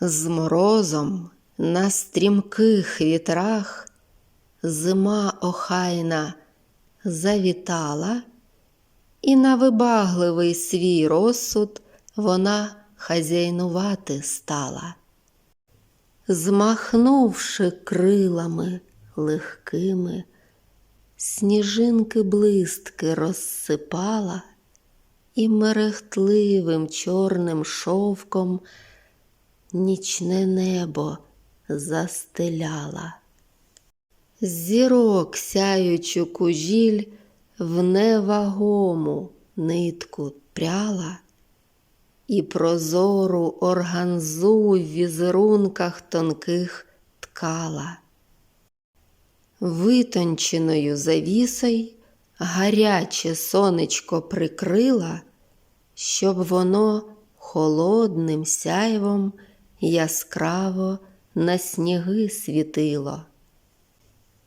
З морозом на стрімких вітрах зима охайна завітала, і на вибагливий свій розсуд вона хазяйнувати стала. Змахнувши крилами легкими, сніжинки блистки розсипала і мерехтливим чорним шовком нічне небо застеляла. Зірок сяючу кужіль в невагому нитку пряла і прозору органзу в візерунках тонких ткала. Витонченою завісой гаряче сонечко прикрила, щоб воно холодним сяйвом яскраво на сніги світило.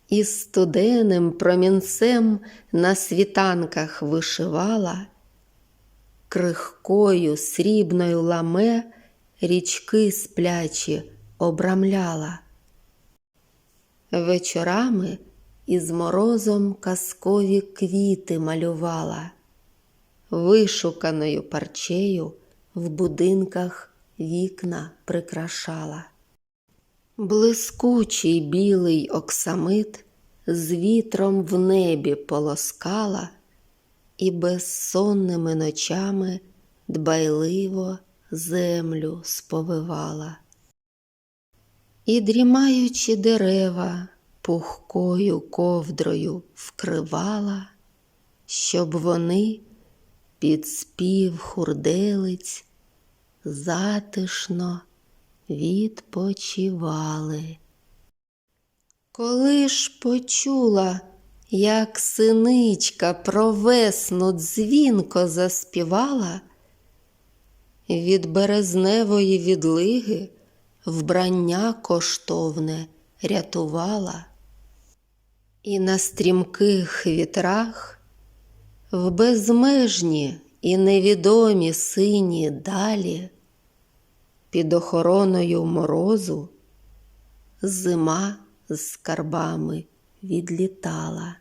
І студеним промінцем на світанках вишивала, крихкою срібною ламе річки сплячі обрамляла. Вечорами із морозом казкові квіти малювала, вишуканою парчею в будинках вікна прикрашала. Блискучий білий оксамит з вітром в небі полоскала і безсонними ночами дбайливо землю сповивала. І дрімаючі дерева пухкою ковдрою вкривала, щоб вони під спів хурделиць затишно відпочивали. Коли ж почула, як синичка про весну дзвінко заспівала, від березневої відлиги вбрання коштовне рятувала, і на стрімких вітрах в безмежні і невідомі сині далі під охороною морозу зима з скарбами відлітала.